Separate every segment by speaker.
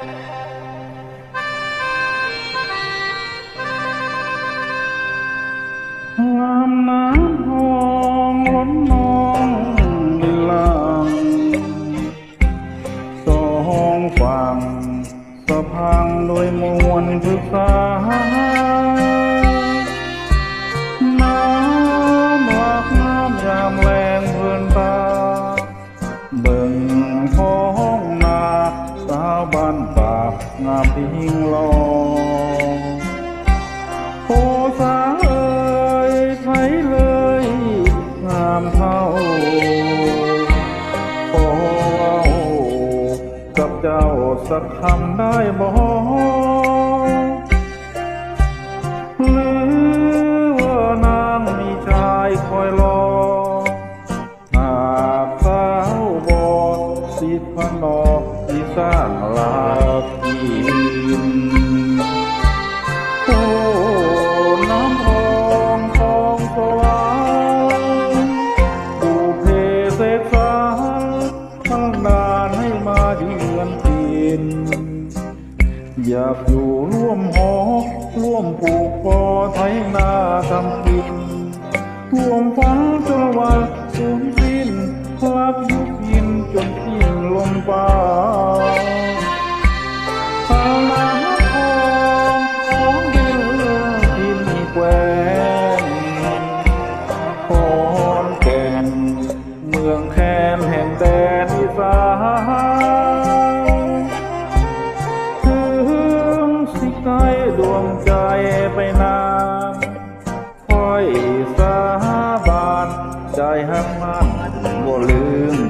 Speaker 1: งามน้ำหองล้นนองลิลังสองฝั่งสะพังโดยมวลพฤกษาน้ำหลากน้ำยามแรงเพื่นตาบิ่งอ บ้านป่างามทิ้งลองโอ้สาเอ่ยใครเลย งามเท่าขอเว้ากับเจ้าสักคำได้บ่หรือว่านางมีชายคอยรอหากสาวบอสิพนอที่ สร้างลากินโอ้น้ำทองทองสว่างปูเพเสกสาทั้งนานให้มาเยือนทินอยากอยู่ร่วมหอร่วมปลูกปอไถนาทำกินร่วมฝันจนวันสูญสิ้นพลักยุบยินจนสิ้นลมปา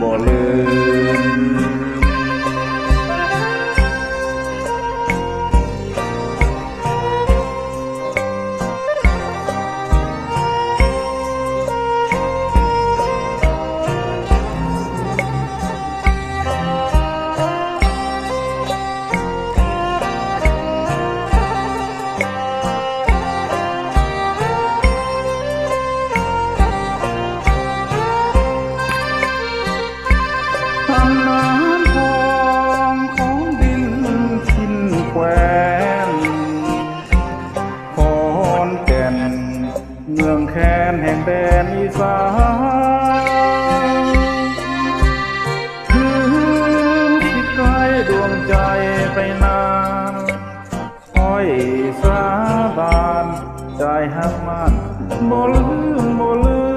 Speaker 1: บ่ลืม แห่งแดนอีสานถึงสิไกลดวงใจไปนานคอยสาบานใจหักมันบ่ลืม